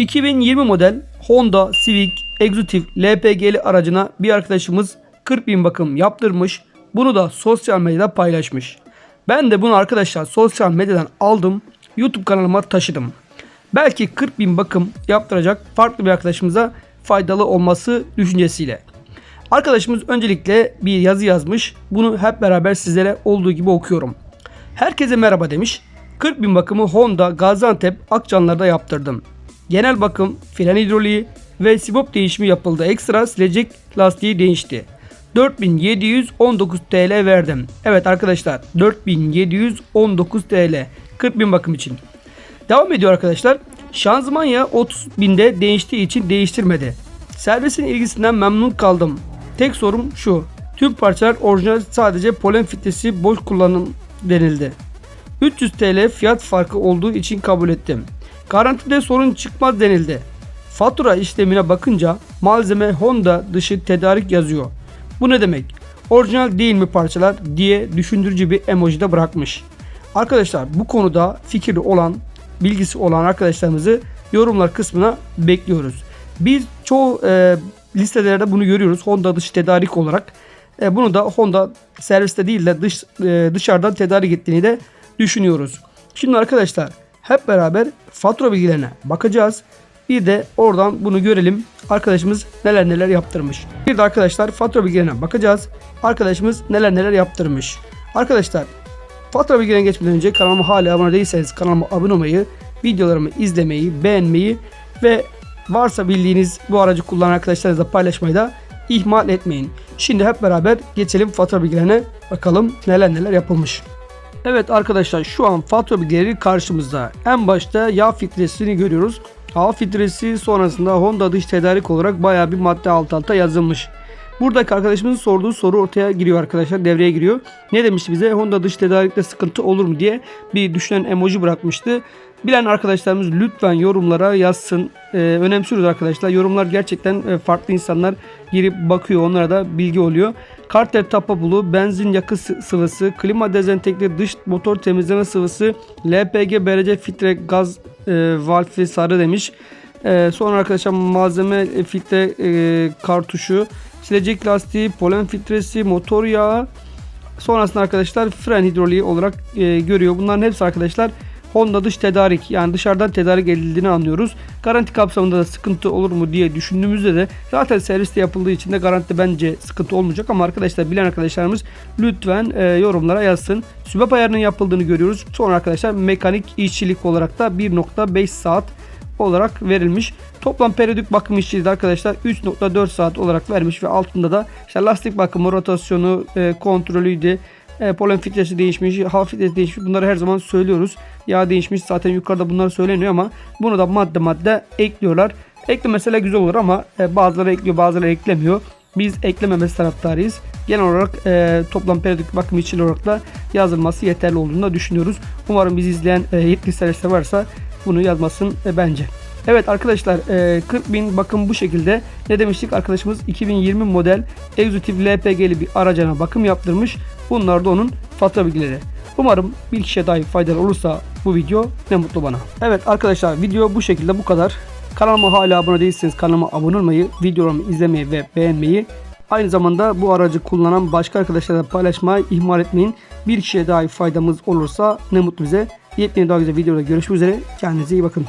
2020 model Honda Civic Executive LPG'li aracına bir arkadaşımız 40 bin bakım yaptırmış. Bunu da sosyal medyada paylaşmış. Ben de bunu arkadaşlar sosyal medyadan aldım. YouTube kanalıma taşıdım. Belki 40 bin bakım yaptıracak farklı bir arkadaşımıza faydalı olması düşüncesiyle. Arkadaşımız öncelikle bir yazı yazmış. Bunu hep beraber sizlere olduğu gibi okuyorum. Herkese merhaba demiş. 40 bin bakımı Honda Gaziantep Akçanlar'da yaptırdım. Genel bakım, fren hidroliği ve sibop değişimi yapıldı. Ekstra silecek lastiği değişti. 4719 TL verdim. Evet arkadaşlar 4719 TL 40 bin bakım için. Devam ediyor arkadaşlar. Şanzıman yağı 30 binde değiştiği için değiştirmedi. Servisin ilgisinden memnun kaldım. Tek sorum şu. Tüm parçalar orijinal sadece polen filtresi boş kullanım denildi. 300 TL fiyat farkı olduğu için kabul ettim. Garantide sorun çıkmaz denildi. Fatura işlemine bakınca malzeme Honda dışı tedarik yazıyor. Bu ne demek? Orijinal değil mi parçalar diye düşündürücü bir emoji de bırakmış. Arkadaşlar bu konuda fikri olan, bilgisi olan arkadaşlarımızı yorumlar kısmına bekliyoruz. Biz çoğu e, listelerde bunu görüyoruz Honda dışı tedarik olarak. E, bunu da Honda serviste değil de dış e, dışarıdan tedarik ettiğini de düşünüyoruz. Şimdi arkadaşlar hep beraber fatura bilgilerine bakacağız. Bir de oradan bunu görelim. Arkadaşımız neler neler yaptırmış. Bir de arkadaşlar fatura bilgilerine bakacağız. Arkadaşımız neler neler yaptırmış. Arkadaşlar fatura bilgilerine geçmeden önce kanalıma hala abone değilseniz kanalıma abone olmayı, videolarımı izlemeyi, beğenmeyi ve varsa bildiğiniz bu aracı kullanan arkadaşlarınızla paylaşmayı da ihmal etmeyin. Şimdi hep beraber geçelim fatura bilgilerine bakalım neler neler yapılmış. Evet arkadaşlar şu an fatura bilgileri karşımızda. En başta yağ filtresini görüyoruz. Yağ filtresi sonrasında Honda dış tedarik olarak baya bir madde alt alta yazılmış. Buradaki arkadaşımızın sorduğu soru ortaya giriyor arkadaşlar devreye giriyor. Ne demişti bize Honda dış tedarikte sıkıntı olur mu diye bir düşünen emoji bırakmıştı. Bilen arkadaşlarımız lütfen yorumlara yazsın. Ee, önemsiyoruz arkadaşlar. Yorumlar gerçekten e, farklı insanlar girip bakıyor. Onlara da bilgi oluyor. Karter tapa bulu, benzin yakı sı- sıvısı, klima dezenfekte dış motor temizleme sıvısı, LPG BRC filtre gaz e, valfi sarı demiş. E, sonra arkadaşlar malzeme e, filtre e, kartuşu, silecek lastiği, polen filtresi, motor yağı, Sonrasında arkadaşlar fren hidroliği olarak e, görüyor. Bunların hepsi arkadaşlar Honda dış tedarik yani dışarıdan tedarik edildiğini anlıyoruz. Garanti kapsamında da sıkıntı olur mu diye düşündüğümüzde de zaten serviste yapıldığı için de garanti bence sıkıntı olmayacak ama arkadaşlar bilen arkadaşlarımız lütfen e, yorumlara yazsın. Sübap ayarının yapıldığını görüyoruz. Sonra arkadaşlar mekanik işçilik olarak da 1.5 saat olarak verilmiş. Toplam periyodik bakım işçiliği de arkadaşlar 3.4 saat olarak vermiş ve altında da işte lastik bakımı, rotasyonu, e, kontrolüydü. E, polen filtresi değişmiş, hava filtresi değişmiş. Bunları her zaman söylüyoruz. Yağ değişmiş zaten yukarıda bunlar söyleniyor ama bunu da madde madde ekliyorlar. Ekle mesela güzel olur ama e, bazıları ekliyor bazıları eklemiyor. Biz eklememesi taraftarıyız. Genel olarak e, toplam periyodik bakım için olarak da yazılması yeterli olduğunu da düşünüyoruz. Umarım bizi izleyen e, yetkili varsa bunu yazmasın e, bence. Evet arkadaşlar e, 40 bin bakım bu şekilde. Ne demiştik arkadaşımız 2020 model Executive LPG'li bir aracına bakım yaptırmış. Bunlar da onun fatura bilgileri. Umarım bir kişiye dahi faydalı olursa bu video ne mutlu bana. Evet arkadaşlar video bu şekilde bu kadar. Kanalıma hala abone değilseniz kanalıma abone olmayı, videolarımı izlemeyi ve beğenmeyi Aynı zamanda bu aracı kullanan başka arkadaşlarla paylaşmayı ihmal etmeyin. Bir kişiye dahi faydamız olursa ne mutlu bize. Yepyeni daha güzel videoda görüşmek üzere. Kendinize iyi bakın.